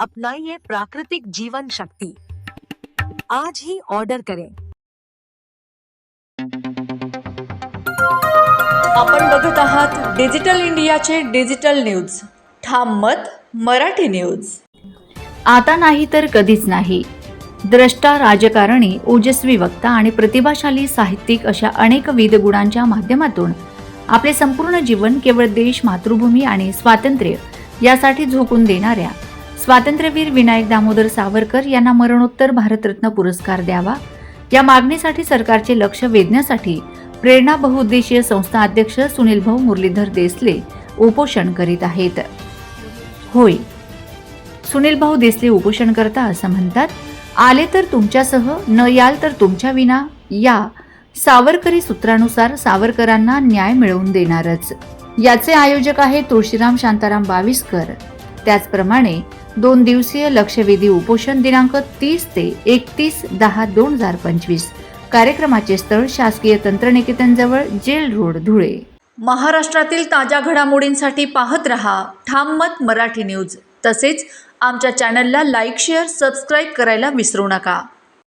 अपनाइए प्राकृतिक जीवन शक्ति। आज ही ऑर्डर करें। आपण बघत आहात डिजिटल इंडियाचे डिजिटल न्यूज ठाम मत मराठी न्यूज आता नाही तर कधीच नाही. द्रष्टा राजकारणी ओजस्वी वक्ता आणि प्रतिभाशाली साहित्यिक अशा अनेक विध गुणांच्या माध्यमातून आपले संपूर्ण जीवन केवळ देश मातृभूमी आणि स्वातंत्र्य यासाठी झोकून देणाऱ्या स्वातंत्र्यवीर विनायक दामोदर सावरकर यांना मरणोत्तर भारतरत्न पुरस्कार द्यावा. या मागणीसाठी सरकारचे लक्ष वेधण्यासाठी प्रेरणा बहुउद्देशीय संस्था अध्यक्ष सुनील भाऊ मुरलीधर देसले उपोषण करीत आहेत. होय. सुनील भाऊ देसले उपोषण करता असं म्हणतात आले तर तुमच्यासह न याल तर तुमच्या विना या सावरकरी सूत्रानुसार सावरकरांना न्याय मिळवून देणारच. याचे आयोजक आहे तुळशीराम शांताराम बाविस्कर. त्याचप्रमाणे दोन दिवसीय लक्षवेधी उपोषण दिनांक तीस ते एकतीस दहा दोन हजार पंचवीस. कार्यक्रमाचे स्थळ शासकीय तंत्रनिकेतनजवळ जेल रोड धुळे. महाराष्ट्रातील ताज्या घडामोडींसाठी पाहत रहा ठाम मत मराठी न्यूज. तसेच आमच्या चॅनलला लाईक शेअर सबस्क्राईब करायला विसरू नका.